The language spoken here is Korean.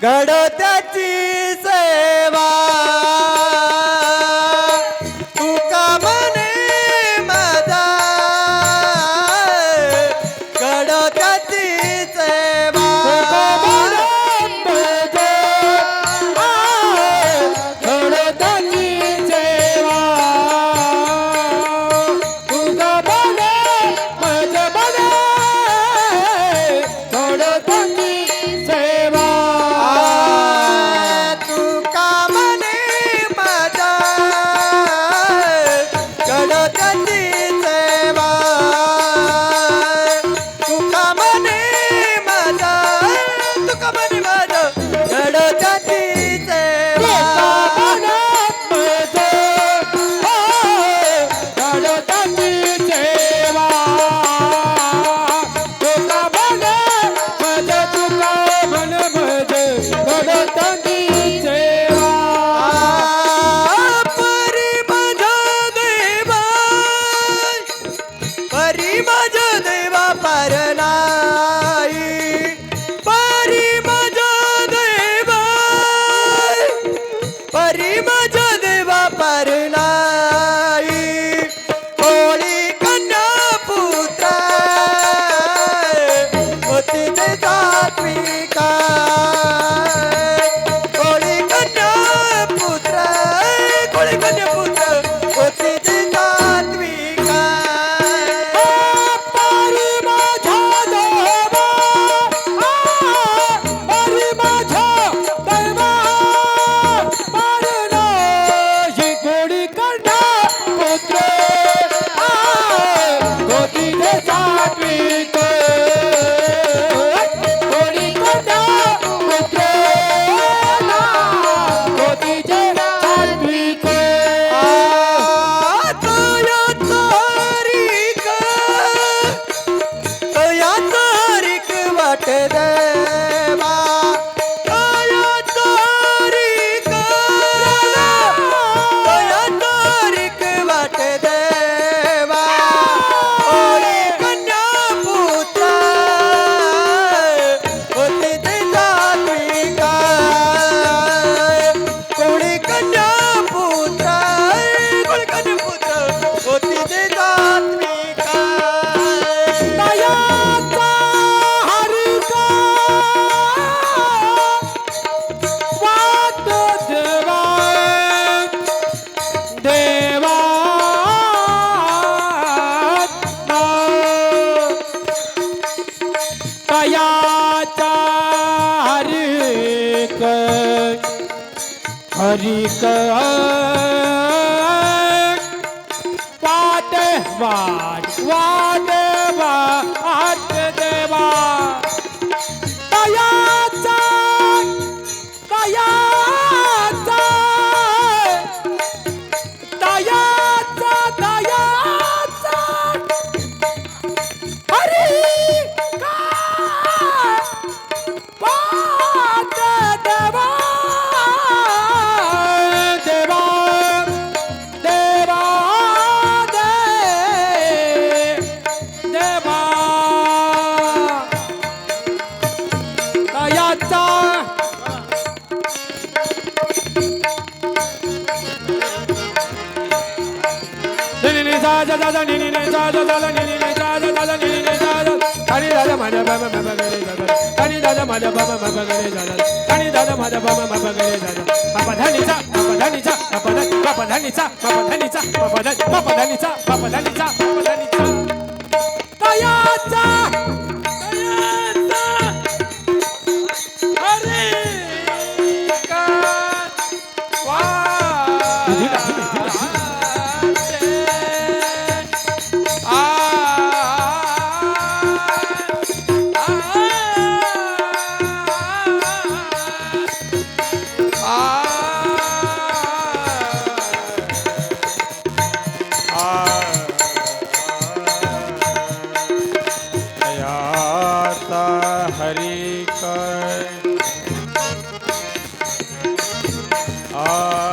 ಗಡದ ছোটি हरिक पाट वा 자자 니니네 자자 자자 니니네 자자 자자 니니네 자자 다리 자자 마자 바바 바바 그래 자자 다리 자자 마자 바바 바바 그래 자자 다리 자자 마자 바바 바바 그래 자자 바바 다리 자 바바 다리 자 바바 다리 바바 다리 자 바바 다리 자 바바 다리 바바 다리 자 바바 다리 자 바바 다리 자 나야 Ah.